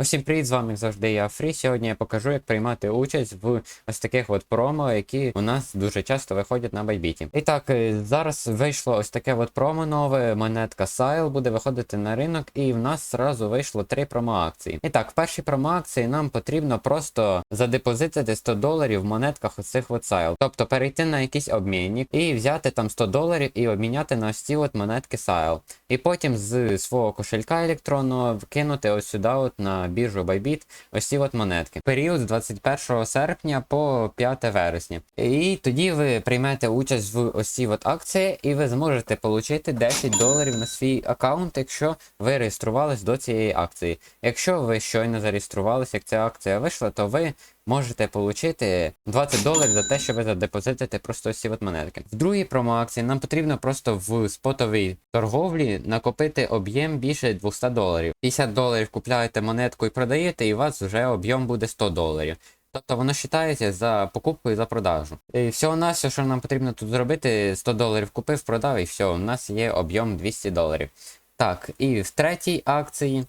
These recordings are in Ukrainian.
Усім привіт, з вами завжди я Фрі. Сьогодні я покажу, як приймати участь в ось таких от промо, які у нас дуже часто виходять на байбіті. І так, е, зараз вийшло ось таке от промо нове. Монетка Сайл буде виходити на ринок, і в нас зразу вийшло три промо-акції. І так, в першій промо-акції нам потрібно просто задепозитити 100 доларів в монетках оцих от Сайл. Тобто перейти на якийсь обмінник і взяти там 100 доларів і обміняти на ось ці от монетки Сайл. І потім з свого кошелька електронного вкинути ось сюди, от на біржу Bybit, ось ці от монетки. Період з 21 серпня по 5 вересня. І тоді ви приймете участь в ось цій от акції, і ви зможете отримати 10 доларів на свій аккаунт, якщо ви реєструвались до цієї акції. Якщо ви щойно зареєструвалися, як ця акція вийшла, то ви можете отримати 20 доларів за те, що ви задепозитите просто ці от монетки. В другій промо-акції нам потрібно просто в спотовій торговлі накопити об'єм більше 200 доларів. 50 доларів купляєте монетку і продаєте, і у вас вже об'єм буде 100 доларів. Тобто воно вважається за покупку і за продажу. І всього на все, що нам потрібно тут зробити, 100 доларів купив, продав, і все, у нас є об'єм 200 доларів. Так, і в третій акції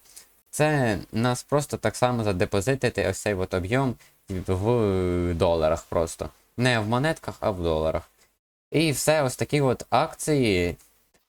це нас просто так само задепозитити ось цей от об'єм в доларах просто. Не в монетках, а в доларах. І все ось такі от акції.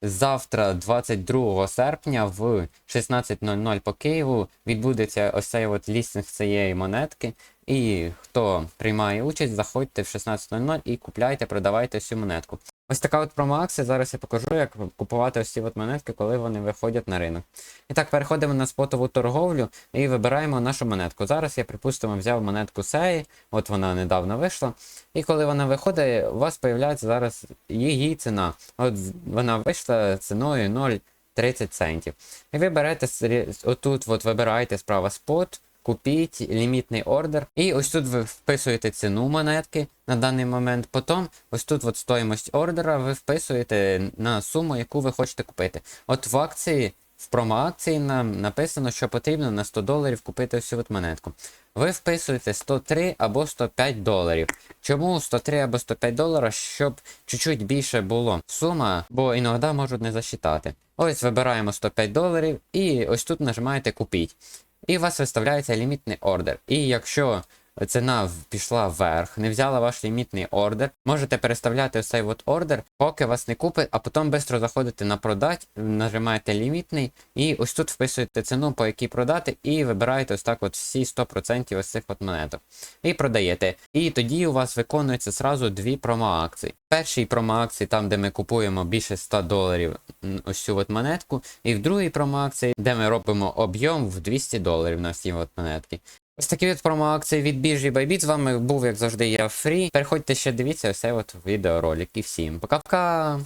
Завтра, 22 серпня, в 16.00 по Києву відбудеться ось цей от лістинг цієї монетки. І хто приймає участь, заходьте в 16.00 і купляйте, продавайте цю монетку. Ось така от промоакція. Зараз я покажу, як купувати ось ці от монетки, коли вони виходять на ринок. І так, переходимо на спотову торговлю і вибираємо нашу монетку. Зараз я, припустимо, взяв монетку Сеї, от вона недавно вийшла. І коли вона виходить, у вас з'являється зараз її ціна. От вона вийшла ціною 0,30 центів. І ви берете отут, от вибираєте справа спот. Купіть лімітний ордер. І ось тут ви вписуєте ціну монетки на даний момент. Потім ось тут от стоїмость ордера ви вписуєте на суму, яку ви хочете купити. От в акції, в промо-акції нам написано, що потрібно на 100 доларів купити всю от монетку. Ви вписуєте 103 або 105 доларів. Чому 103 або 105 доларів, щоб чуть-чуть більше було сума, бо іноді можуть не засчитати. Ось вибираємо 105 доларів і ось тут нажимаєте купіть. І у вас виставляється лімітний ордер. І якщо ціна пішла вверх, не взяла ваш лімітний ордер, можете переставляти ось цей от ордер, поки вас не купить, а потім швидко заходите на продать, нажимаєте лімітний, і ось тут вписуєте ціну, по якій продати, і вибираєте ось так от всі 100% ось цих от монеток. І продаєте. І тоді у вас виконується зразу дві промо-акції. Першій промо-акції, там, де ми купуємо більше 100 доларів ось цю от монетку, і в другій промо-акції, де ми робимо об'єм в 200 доларів на всі от монетки. Ось такі від промо-акції від біржі Bybit. З вами був, як завжди, я Фрі. Переходьте ще дивіться все от відеоролик. І всім пока-пока!